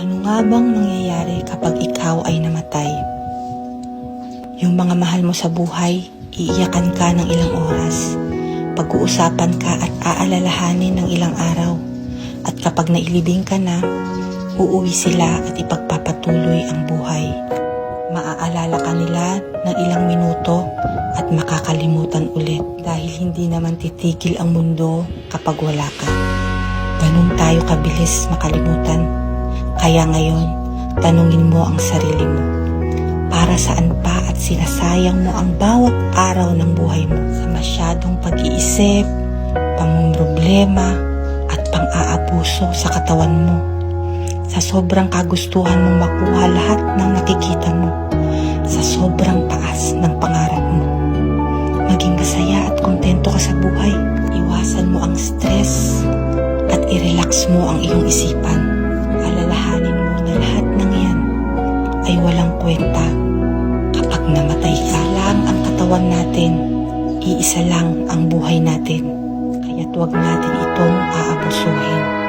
Ano nga bang mangyayari kapag ikaw ay namatay? Yung mga mahal mo sa buhay, iiyakan ka ng ilang oras. Pag-uusapan ka at aalalahanin ng ilang araw. At kapag nailibing ka na, uuwi sila at ipagpapatuloy ang buhay. Maaalala ka nila ng ilang minuto at makakalimutan ulit dahil hindi naman titigil ang mundo kapag wala ka. Ganun tayo kabilis makalimutan. Kaya ngayon, tanungin mo ang sarili mo. Para saan pa at sinasayang mo ang bawat araw ng buhay mo sa masyadong pag-iisip, pamumroblema, at pang-aabuso sa katawan mo. Sa sobrang kagustuhan mong makuha lahat ng nakikita mo. Sa sobrang taas ng pangarap mo. Maging masaya at kontento ka sa buhay. Iwasan mo ang stress at i-relax mo ang iyong isipan. Kwenta kapag namatay ka. Lang ang katawan natin. Iisa lang ang buhay natin. Kaya't huwag natin itong aabusuhin.